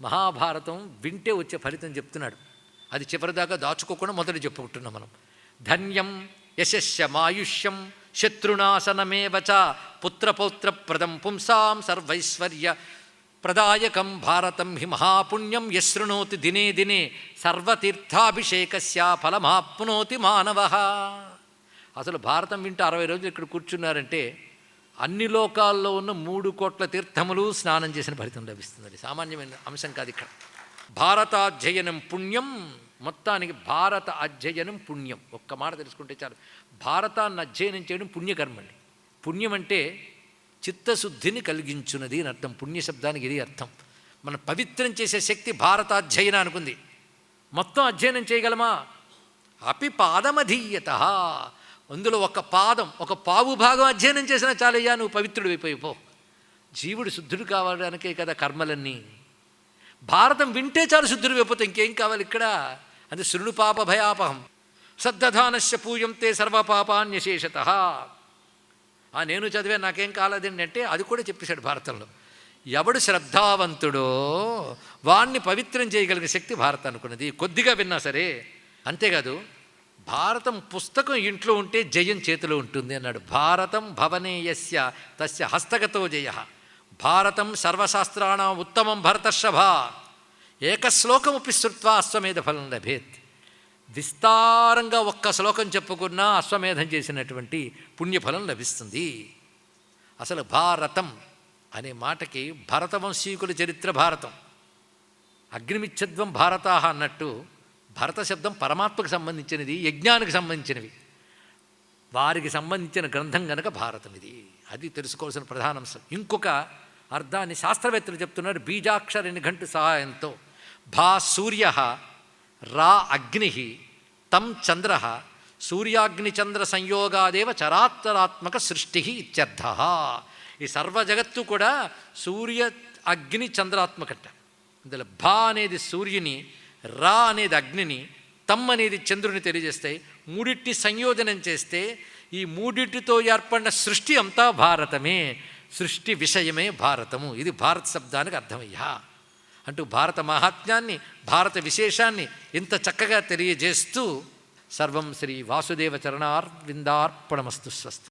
మహాభారతం వింటే వచ్చే ఫలితం చెప్తున్నాడు. అది చివరిదాకా దాచుకోకుండా మొదలు చెప్పుకుంటున్నాం మనం. ధన్యం యశస్యమాయుష్యం శత్రునాశనమేవ చ పుత్రపౌత్రప్రదం పుంసాం సర్వైశ్వర్య ప్రదాయకం భారతం హి మహాపుణ్యం యశృణోతి దినే దినే సర్వతీర్థాభిషేకస్య ఫలమాప్నోతి మానవ. అసలు భారతం వింటూ అరవై రోజులు ఇక్కడ కూర్చున్నారంటే అన్ని లోకాల్లో ఉన్న మూడు కోట్ల తీర్థములు స్నానం చేసిన ఫలితం లభిస్తుంది సామాన్యమైన అంశం కాదు ఇక్కడ. భారతాధ్యయనం పుణ్యం మొత్తానికి భారత అధ్యయనం పుణ్యం. ఒక్క మాట తెలుసుకుంటే చాలు. భారతాన్ని అధ్యయనం చేయడం పుణ్యకర్మండి. పుణ్యం అంటే చిత్తశుద్ధిని కలిగించున్నది అని అర్థం. పుణ్యశబ్దానికి ఇది అర్థం. మన పవిత్రం చేసే శక్తి భారతాధ్యయనానికి ఉంది మొత్తం అధ్యయనం చేయగలమా? అపి పాదమధీయత. అందులో ఒక పాదం ఒక పావు భాగం అధ్యయనం చేసినా చాలయ్యా నువ్వు పవిత్రుడు అయిపోయిపో జీవుడు శుద్ధుడు కావడానికే కదా కర్మలన్నీ. భారతం వింటే చాలు శుద్ధుడు అయిపోతే ఇంకేం కావాలి ఇక్కడ? అది శృణు పాప భయాపహం. సద్దధానస్య పూయంతే సర్వపాపాన్యశేషత. ఆ నేను చదివే నాకేం కాలేదండి అంటే అది కూడా చెప్పేశాడు భారతంలో. ఎవడు శ్రద్ధావంతుడో వాణ్ణి పవిత్రం చేయగలిగే శక్తి భారత్ అనుకున్నది. కొద్దిగా విన్నా సరే అంతేకాదు భారతం పుస్తకం ఇంట్లో ఉంటే జయం చేతిలో ఉంటుంది అన్నాడు. భారతం భవనేయస్య తస్య హస్తగతో జయ. భారతం సర్వశాస్త్రాణ ఉత్తమం భరతర్షభ. ఏకశ్లోకముపి శృత్వా అశ్వమేధ ఫలం లభేత్. విస్తారంగా ఒక్క శ్లోకం చెప్పుకున్నా అశ్వమేధం చేసినటువంటి పుణ్యఫలం లభిస్తుంది. అసలు భారతం అనే మాటకి భరతవంశీకుల చరిత్ర భారతం. అగ్నిమిచ్చద్వం భారతాహ అన్నట్టు భరత శబ్దం పరమాత్మకు సంబంధించినది యజ్ఞానికి సంబంధించినవి. వారికి సంబంధించిన గ్రంథం గనక భారతం ఇది అది తెలుసుకోవాల్సిన ప్రధాన అంశం. ఇంకొక అర్థాన్ని శాస్త్రవేత్తలు చెప్తున్నారు బీజాక్షర నిఘంటు సహాయంతో. భా సూర్య రా అగ్ని తం చంద్ర సూర్యాగ్నిచంద్ర సంయోగాదేవ చరాత్తరాత్మక సృష్టి ఇత్యర్థ. ఈ సర్వ జగత్తు కూడా సూర్య అగ్ని చంద్రాత్మకట. ఇందులో భా అనేది సూర్యుని రా అనేది అగ్నిని తమ్ అనేది చంద్రుని తెలియజేస్తాయి. మూడిటి సంయోజనం చేస్తే ఈ మూడిటితో ఏర్పడిన సృష్టి అంతా భారతమే. సృష్టి విషయమే భారతము. ఇది భారత శబ్దానికి అర్థమయ్యా. అంటూ భారత మహాత్మ్యాన్ని భారత విశేషాన్ని ఇంత చక్కగా తెలియజేస్తూ సర్వం శ్రీ వాసుదేవ చరణార్విందార్పణమస్తు స్వస్తి.